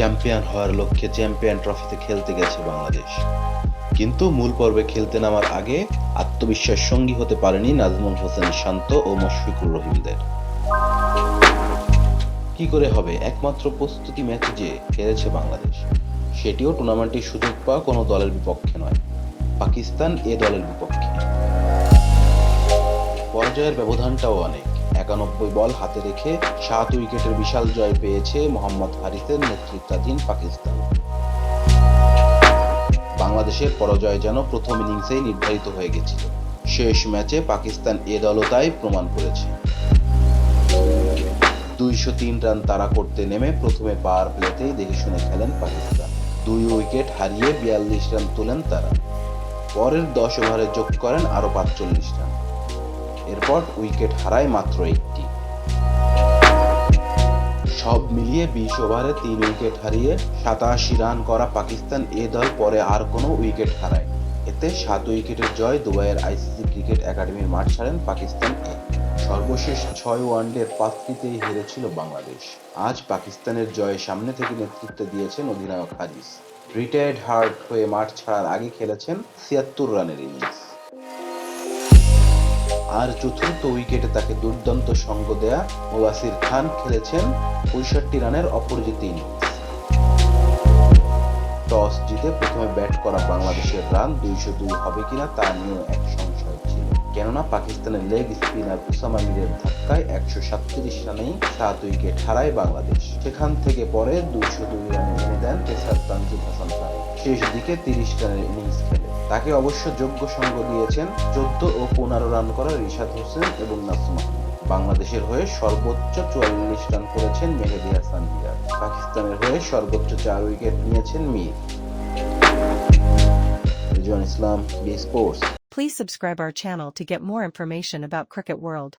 Champion হওয়ার লক্ষ্যে champion ট্রফিতে খেলতে গেছে বাংলাদেশ। কিন্তু মূল পর্বে খেলতে নামার আগে আত্মবিশ্বাস সঙ্গী হতে পারেনি নাজমুল হোসেন শান্ত ও মুশফিকুর রহিমদের। কি করে হবে একমাত্র প্রস্তুতি ম্যাচে যে হেরেছে বাংলাদেশ, সেটিও টুর্নামেন্টের সুযোগ পাওয়া কোনো দলের বিপক্ষে নয়। পাকিস্তান এ দলের বিপক্ষে। পরাজয়ের ব্যবধানটাও অনেক। একানব্বই বল হাতে রেখে সাত উইকেটের বিশাল জয় পেয়েছে মোহাম্মদ হারিসের নেতৃত্বাধীন পাকিস্তান। বাংলাদেশের পরাজয় যেন প্রথম ইনিংসেই নির্ধারিত হয়ে গেছিল। শেষ ম্যাচে পাকিস্তান এ দলও তাই প্রমাণ করেছে। দুইশো তিন রান তারা করতে নেমে প্রথমে পাওয়ার প্লেতেই দেখে শুনে খেলেন পাকিস্তান। দুই উইকেট হারিয়ে বিয়াল্লিশ রান তোলেন তারা। পরের দশ ওভারে যোগ করেন আরও পাঁচচল্লিশ রান। এরপর উইকেট হারায় মাত্র একটি। সব মিলিয়ে বিশ ওভারে তিন উইকেট হারিয়ে সাতাশি রান করা পাকিস্তান এ দল পরে আর কোনো উইকেট হারায়। এতে সাত উইকেটের জয় দুবাইয়ের আইসিসি ক্রিকেট একাডেমির মাঠ ছাড়েন পাকিস্তান এ। সর্বশেষ ছয় ওয়ানডের পাঁচটিতেই হেরেছিল বাংলাদেশ। আজ পাকিস্তানের জয়ে সামনে থেকে নেতৃত্ব দিয়েছেন অধিনায়ক হারিস রিটায়ার্ড হার্ট হয়ে মাঠ ছাড়ার আগে খেলেছেন ছিয়াত্তর রানের ইনিংস। আর চতুর্থ উইকেটে তাকে দুর্দান্ত সঙ্গ দেয়া ওয়াসির খান খেলেছেন পঁয়ষট্টি রানের অপরাজিত টস জিতে প্রথমে ব্যাট করা বাংলাদেশের রান দুইশো দুই হবে কিনা তা নিয়েও এক সংশয় ছিল। কেননা পাকিস্তানের লেগ স্পিনার উসামা মিরের ধাক্কায় একশো সাতত্রিশ রানেই সাত উইকেট হারায় বাংলাদেশ। সেখান থেকে পরে দুইশো দুই রানে এনে দেন পেসার তানজিদ হাসান খান। শেষ দিকে তিরিশ রানের ইনিংস খেলে। তাকে অবশ্য যোগ্য সঙ্গ দিয়েছেন চোদ্দ ও পনেরো রান করা রিশাদ হোসেন এবং নাসমা বাংলাদেশের হয়ে সর্বোচ্চ চুয়াল্লিশ রান করেছেন মেহেদি হাসান মিরাজ। পাকিস্তানের হয়ে সর্বোচ্চ চার উইকেট নিয়েছেন Mir. Islam B sports Please subscribe our channel to get more information about Cricket World.